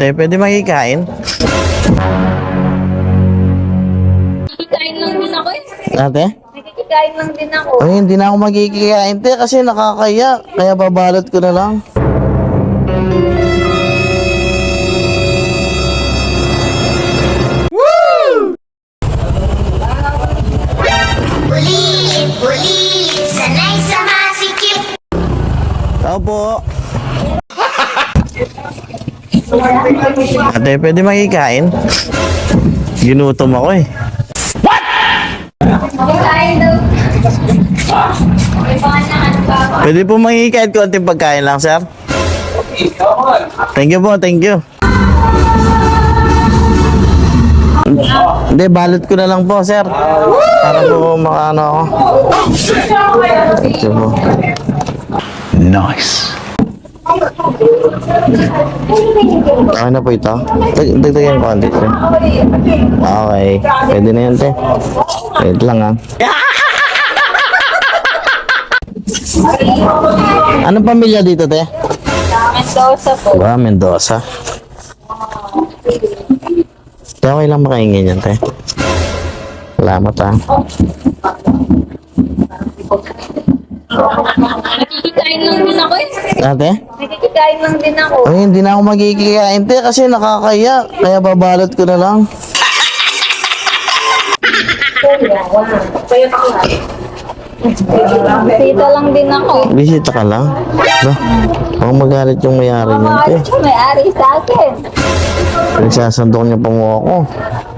Ate, pwede makikain? Nakikikain lang din ako eh. Ate? Nakikikain lang din ako. Ay, hindi na ako magkikikain, te, kasi nakakaya. Kaya babalot ko na lang. Bulit, bulit, sanay sa masikip. Tao po. Ate, pwede makikain? Ginutom ako eh. Ako. Pwede po makikain konting pagkain lang, sir? Thank you po, thank you. Hindi, balot ko na lang po, sir. Para po makaano ako. Thank you po. Nice. Na po ito. Dag- Dagdagan ko konti ko. Okay. Pwede na yan, te. Wait lang, ah. Anong pamilya dito, te? Mendoza po. Ba, Mendoza. Te, okay lang makaingin yan, te. Salamat, ah. Nakikikain lang din ako eh. Ate? Nakikikain lang din ako. Ay, hindi na ako magkikikain, te, kasi nakakaya. Kaya babalot ko na lang. Bisita lang din ako. Bisita ka lang. Ba? Huwag magalit yung mayari niyan, te. Maaari siya, may ari sa akin. Nagsasandok niya pa mo ako.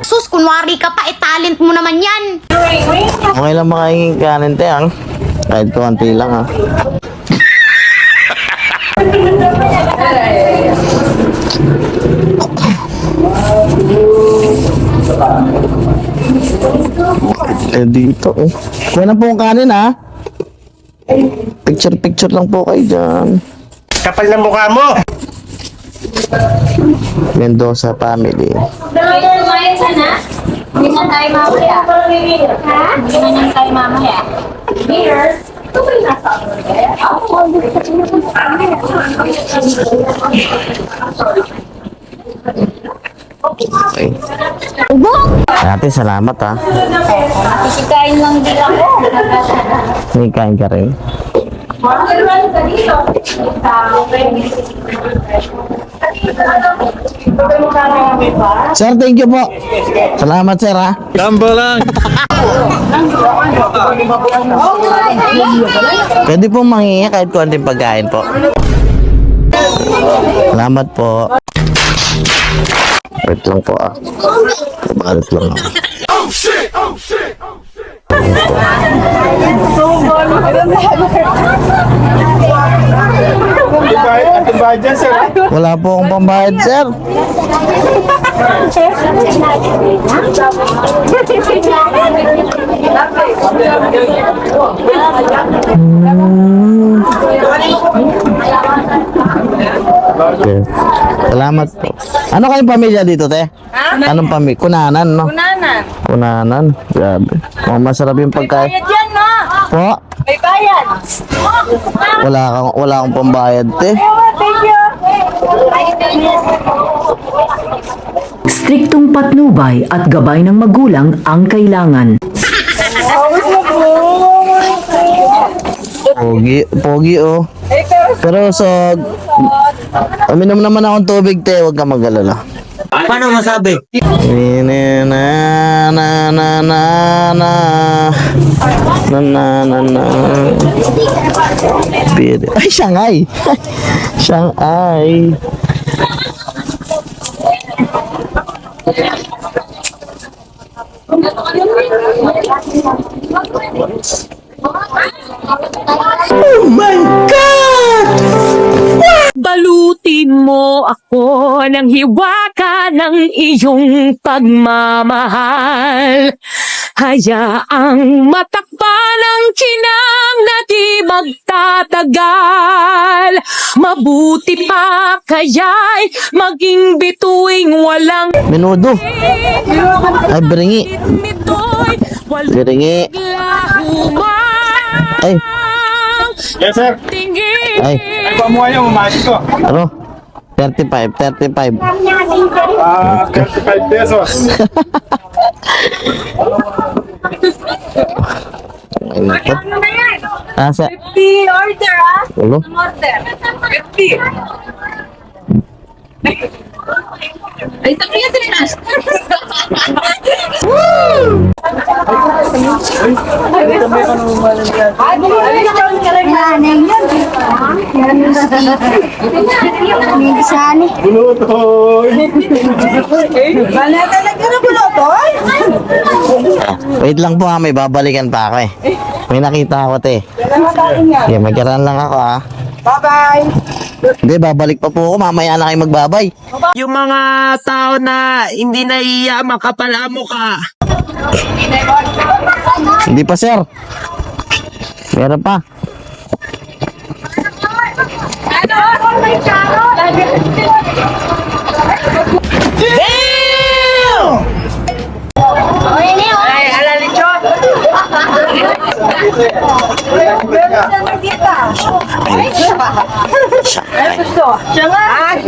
Sus, kunwari ka pa, eh, talent mo naman yan. Okay lang makaingin kanin, te, ang. Kahit konti lang, ah. Eh, dito, eh. Kuha na po ang kanin, ha? Picture-picture lang po kayo dyan. Kapal ng mukha mo! Mendoza family. Dahil kumain ka na? Hindi na tayo mamaya. Ha? Hindi na tayo mamaya here, ito ba yung nasa ano kaya? Ako, ang gusto ko yung Okay. Ubok! Ate, salamat ah. ha. Nakikikain lang din ako. Nakikikain ka rin. Mga ka dito. Sa Sir, thank you po. Salamat, sir, ha. Pwede po mangingi kahit konting pagkain po. Salamat po. Wait lang po ah. Balit lang ako. Ating bayad dyan, sir. Wala po akong pambayad, sir. Okay. Salamat po. Ano kayong pamilya dito, te? Anong pamilya? Kunanan, no? Kunanan. Kunanan. Grabe. Masarap yung pagkain. Bayad yan, no? Po, May bayad. wala kang wala akong pambayad, te. Thank you. Striktong patnubay at gabay ng magulang ang kailangan. Pogi, pogi oh. Pero so, uminom naman akong tubig, te. Huwag ka mag-alala. Paano masabi? Na na na na na na na na na Pwede. Ay, Shanghai! Shanghai! Balutin mo ako ng hiwaka ng iyong pagmamahal. Hayaang matakpan ang kinang na di magtatagal. Mabuti pa kaya'y maging bituing walang Menudo! Ay, beringi! Beringi! Ay, Yes, sir. tingin. ay, Ay, pamuha yung umahit ko. ano? 35, 35. Ah, 35 pesos. Ayun na po. Nasa, order ah. ulo. Order. 50. Ay, tapi yan tininas. Bulutoy. Ah, wait lang po ha, may babalikan pa ako eh. May nakita ako te. Okay, magkaraan lang ako ha. Bye-bye! Hindi, babalik pa po ako. Mamaya na kayo magbabay. Yung mga tao na hindi naiiya, makapala mo ka. Hindi pa sir. Meron pa.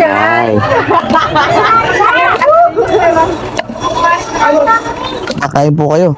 Ay. Kakain po kayo.